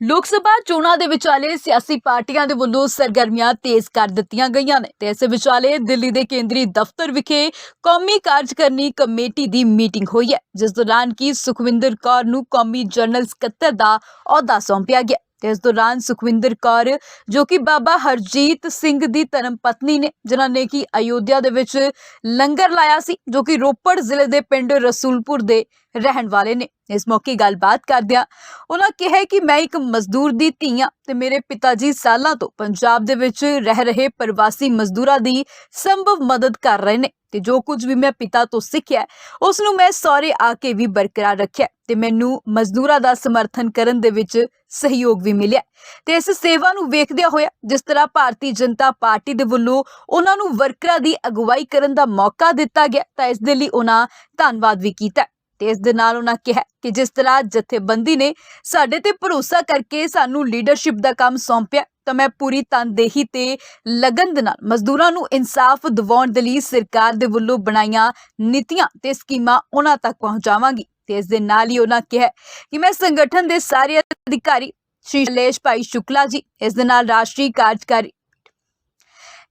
ਲੋਕ ਸਭਾ ਚੋਣਾਂ ਦੇ ਵਿਚਾਲੇ ਸਿਆਸੀ ਪਾਰਟੀਆਂ ਦੇ ਵੱਲੋਂ ਸਰਗਰਮੀਆਂ ਤੇਜ਼ ਕਰ ਦਿੱਤੀਆਂ ਗਈਆਂ ਨੇ। ਤੇ ਇਸ ਵਿਚਾਲੇ ਦਿੱਲੀ ਦੇ ਕੇਂਦਰੀ ਦਫ਼ਤਰ ਵਿਖੇ ਕੌਮੀ ਕਾਰਜਕਾਰਨੀ ਕਮੇਟੀ ਦੀ ਮੀਟਿੰਗ ਹੋਈ ਹੈ, ਜਿਸ ਦੌਰਾਨ ਕੀ ਸੁਖਵਿੰਦਰ ਕੌਰ ਨੂੰ ਕੌਮੀ ਜਨਰਲ ਸਕੱਤਰ ਦਾ ਅਹੁਦਾ ਸੌਂਪਿਆ ਗਿਆ। ਤੇ ਇਸ ਦੌਰਾਨ ਸੁਖਵਿੰਦਰ ਕੌਰ, ਜੋ ਕਿ ਬਾਬਾ ਹਰਜੀਤ ਸਿੰਘ ਦੀ ਧਰਮ ਪਤਨੀ ਨੇ, ਜਿਨ੍ਹਾਂ ਨੇ ਕਿ ਅਯੋਧਿਆ ਦੇ ਵਿੱਚ ਲੰਗਰ ਲਾਇਆ ਸੀ, ਜੋ ਕਿ ਰੋਪੜ ਜ਼ਿਲ੍ਹੇ ਦੇ ਪਿੰਡ ਰਸੂਲਪੁਰ ਦੇ ਰਹਿਣ ਵਾਲੇ ਨੇ। ਇਸ ਮੌਕੇ ਗੱਲਬਾਤ ਕਰਦਿਆਂ ਉਹਨਾਂ ਕਿਹਾ ਕਿ ਮੈਂ ਇੱਕ ਮਜ਼ਦੂਰ ਦੀ ਧੀ ਹਾਂ ਤੇ ਮੇਰੇ ਪਿਤਾ ਜੀ ਸਾਲਾਂ ਤੋਂ ਪੰਜਾਬ ਦੇ ਵਿੱਚ ਰਹਿ ਰਹੇ ਪ੍ਰਵਾਸੀ ਮਜ਼ਦੂਰਾਂ ਦੀ ਸੰਭਵ ਮਦਦ ਕਰ ਰਹੇ ਨੇ ਤੇ ਜੋ ਕੁਝ ਵੀ ਮੈਂ ਪਿਤਾ ਤੋਂ ਸਿੱਖਿਆ ਉਸ ਨੂੰ ਮੈਂ ਸਹੁਰੇ ਆ ਕੇ ਵੀ ਬਰਕਰਾਰ ਰੱਖਿਆ ਤੇ ਮੈਨੂੰ ਮਜ਼ਦੂਰਾਂ ਦਾ ਸਮਰਥਨ ਕਰਨ ਦੇ ਵਿੱਚ ਸਹਿਯੋਗ ਵੀ ਮਿਲਿਆ ਤੇ ਇਸ ਸੇਵਾ ਨੂੰ ਵੇਖਦਿਆਂ ਹੋਇਆ ਜਿਸ ਤਰ੍ਹਾਂ ਭਾਰਤੀ ਜਨਤਾ ਪਾਰਟੀ ਦੇ ਵੱਲੋਂ ਉਹਨਾਂ ਨੂੰ ਵਰਕਰਾਂ ਦੀ ਅਗਵਾਈ ਕਰਨ ਦਾ ਮੌਕਾ ਦਿੱਤਾ ਗਿਆ, ਤਾਂ ਇਸ ਦੇ ਲਈ ਉਹਨਾਂ ਧੰਨਵਾਦ ਵੀ ਕੀਤਾ। ਤੇ ਇਸ ਦੇ ਨਾਲ ਉਹਨਾਂ ਕਿਹਾ ਕਿ ਜਿਸ ਤਰ੍ਹਾਂ ਜਥੇਬੰਦੀ ਨੇ ਸਾਡੇ ਤੇ ਭਰੋਸਾ ਕਰਕੇ ਸਾਨੂੰ ਲੀਡਰਸ਼ਿਪ ਦਾ ਕੰਮ ਸੌਂਪਿਆ, ਤਾਂ ਮੈਂ ਪੂਰੀ ਤਨਦੇਹੀ ਤੇ ਲਗਨ ਦੇ ਨਾਲ ਮਜ਼ਦੂਰਾਂ ਨੂੰ ਇਨਸਾਫ ਦਿਵਾਉਣ ਦੇ ਲਈ ਸਰਕਾਰ ਦੇ ਵੱਲੋਂ ਬਣਾਈਆਂ ਨੀਤੀਆਂ ਤੇ ਸਕੀਮਾਂ ਉਹਨਾਂ ਤੱਕ ਪਹੁੰਚਾਵਾਂਗੀ। ਤੇ ਇਸ ਦੇ ਨਾਲ ਹੀ ਉਹਨਾਂ ਕਿਹਾ ਕਿ ਮੈਂ ਸੰਗਠਨ ਦੇ ਸਾਰੇ ਅਧਿਕਾਰੀ, ਸ਼੍ਰੀ ਸ਼ੈਲੇਸ਼ ਭਾਈ ਸ਼ੁਕਲਾ ਜੀ, ਇਸ ਦੇ ਨਾਲ ਰਾਸ਼ਟਰੀ ਕਾਰਜਕਾਰੀ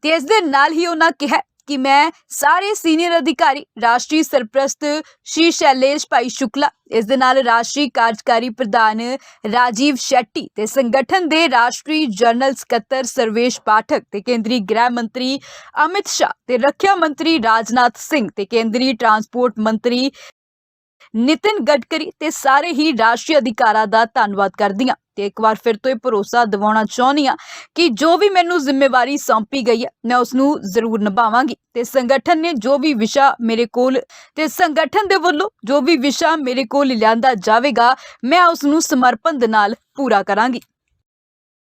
ਤੇ ਇਸ ਦੇ ਨਾਲ ਹੀ ਉਹਨਾਂ ਕਿਹਾ ਕਿ ਮੈਂ ਸਾਰੇ ਸੀਨੀਅਰ ਅਧਿਕਾਰੀ, ਰਾਸ਼ਟਰੀ ਸਰਪ੍ਰਸਤ ਸ਼੍ਰੀ ਸ਼ੈਲੇਸ਼ ਭਾਈ ਸ਼ੁਕਲਾ, ਇਸ ਦੇ ਨਾਲ ਰਾਸ਼ਟਰੀ ਕਾਰਜਕਾਰੀ ਪ੍ਰਧਾਨ ਰਾਜੀਵ ਸ਼ੈੱਟੀ ਤੇ ਸੰਗਠਨ ਦੇ ਰਾਸ਼ਟਰੀ ਜਨਰਲ ਸਕੱਤਰ ਸਰਵੇਸ਼ ਪਾਠਕ ਤੇ ਕੇਂਦਰੀ ਗ੍ਰਹਿ ਮੰਤਰੀ ਅਮਿਤ ਸ਼ਾਹ ਤੇ ਰੱਖਿਆ ਮੰਤਰੀ ਰਾਜਨਾਥ ਸਿੰਘ ਤੇ ਕੇਂਦਰੀ ਟਰਾਂਸਪੋਰਟ ਮੰਤਰੀ ਨਿਤਿਨ ਗਡਕਰੀ ਤੇ ਸਾਰੇ ਹੀ ਰਾਸ਼ਟਰੀ ਅਧਿਕਾਰਾਂ ਦਾ ਧੰਨਵਾਦ ਕਰਦੀ ਹਾਂ ਤੇ ਇੱਕ ਵਾਰ ਫਿਰ ਤੋਂ ਇਹ ਭਰੋਸਾ ਦਿਵਾਉਣਾ ਚਾਹੁੰਦੀ ਹਾਂ ਕਿ ਜੋ ਵੀ ਮੈਨੂੰ ਜ਼ਿੰਮੇਵਾਰੀ ਸੌਂਪੀ ਗਈ ਹੈ, ਮੈਂ ਉਸ ਨੂੰ ਜ਼ਰੂਰ ਨਿਭਾਵਾਂਗੀ। ਤੇ ਸੰਗਠਨ ਨੇ ਜੋ ਵੀ ਵਿਸ਼ਾ ਮੇਰੇ ਕੋਲ, ਤੇ ਸੰਗਠਨ ਦੇ ਵੱਲੋਂ ਜੋ ਵੀ ਵਿਸ਼ਾ ਮੇਰੇ ਕੋਲ ਲਿਆਂਦਾ ਜਾਵੇਗਾ, ਮੈਂ ਉਸ ਨੂੰ ਸਮਰਪਣ ਦੇ ਨਾਲ ਪੂਰਾ ਕਰਾਂਗੀ।